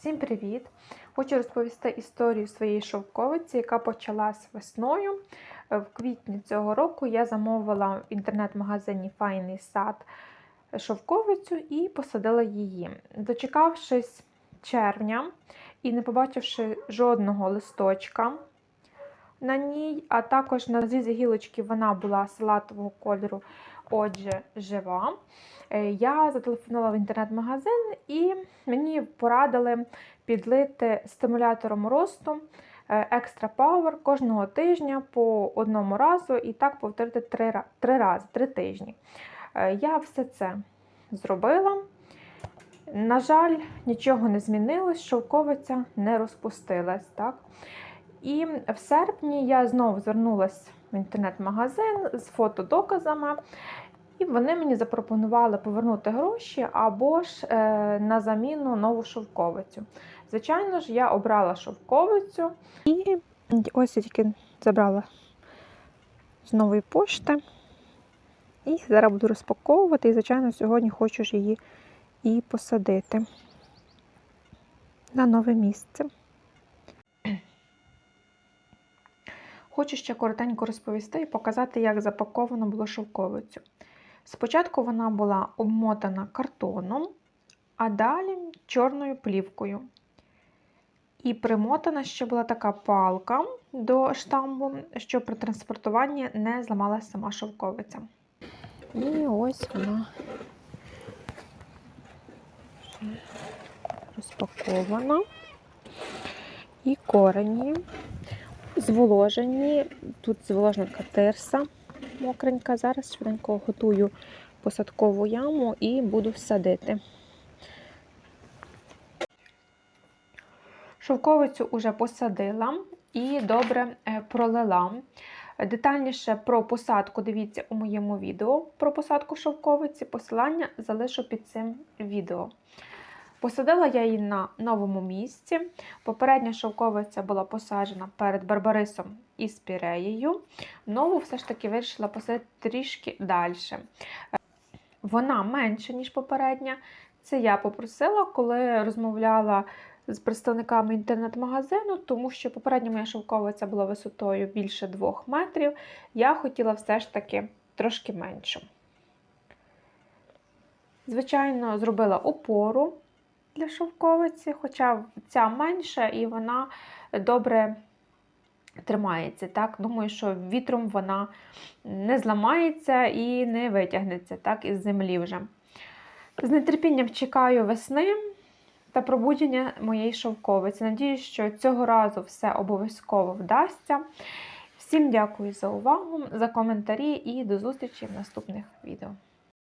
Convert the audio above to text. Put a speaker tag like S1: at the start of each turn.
S1: Всім привіт! Хочу розповісти історію своєї шовковиці, яка почалась весною. В квітні цього року я замовила в інтернет-магазині Файний сад шовковицю і посадила її. Дочекавшись червня і не побачивши жодного листочка на ній, а також на зрізі гілочки вона була салатового кольору, отже, жива. Е, Я зателефонувала в інтернет-магазин і мені порадили підлити стимулятором росту е, Extra Power кожного тижня по одному разу і так повторити три, три рази, три тижні. Е, Я все це зробила. На жаль, нічого не змінилось, шовковиця не розпустилась. Так? І в серпні я знову звернулася в інтернет-магазин з фотодоказами, і вони мені запропонували повернути гроші або ж е, на заміну нову шовковицю. Звичайно ж, я обрала шовковицю і ось я тільки забрала з нової пошти. І зараз буду розпаковувати. І, звичайно, сьогодні хочу ж її і посадити на нове місце. Хочу ще коротенько розповісти і показати, як запаковано було шовковицю. Спочатку вона була обмотана картоном, а далі чорною плівкою. І примотана ще була така палка до штамбу, щоб при транспортуванні не зламалася сама шовковиця. І ось вона розпакована. І корені зволожені. Тут зволоженка тирса мокренька. Зараз швиденько готую посадкову яму і буду всадити. Шовковицю уже посадила і добре е, пролила. Детальніше про посадку дивіться у моєму відео про посадку шовковиці. Посилання залишу під цим відео. Посадила я її на новому місці. Попередня шовковиця була посаджена перед Барбарисом і Спіреєю. Нову все ж таки вирішила посадити трішки далі. Вона менша, ніж попередня. Це я попросила, коли розмовляла з представниками інтернет-магазину, тому що попередня моя шовковиця була висотою більше 2 метрів. Я хотіла все ж таки трошки меншу. Звичайно, зробила опору для шовковиці, хоча ця менша і вона добре тримається. Так? Думаю, що вітром вона не зламається і не витягнеться так, із землі вже. З нетерпінням чекаю весни та пробудження моєї шовковиці. Надіюсь, що цього разу все обов'язково вдасться. Всім дякую за увагу, за коментарі і до зустрічі в наступних відео.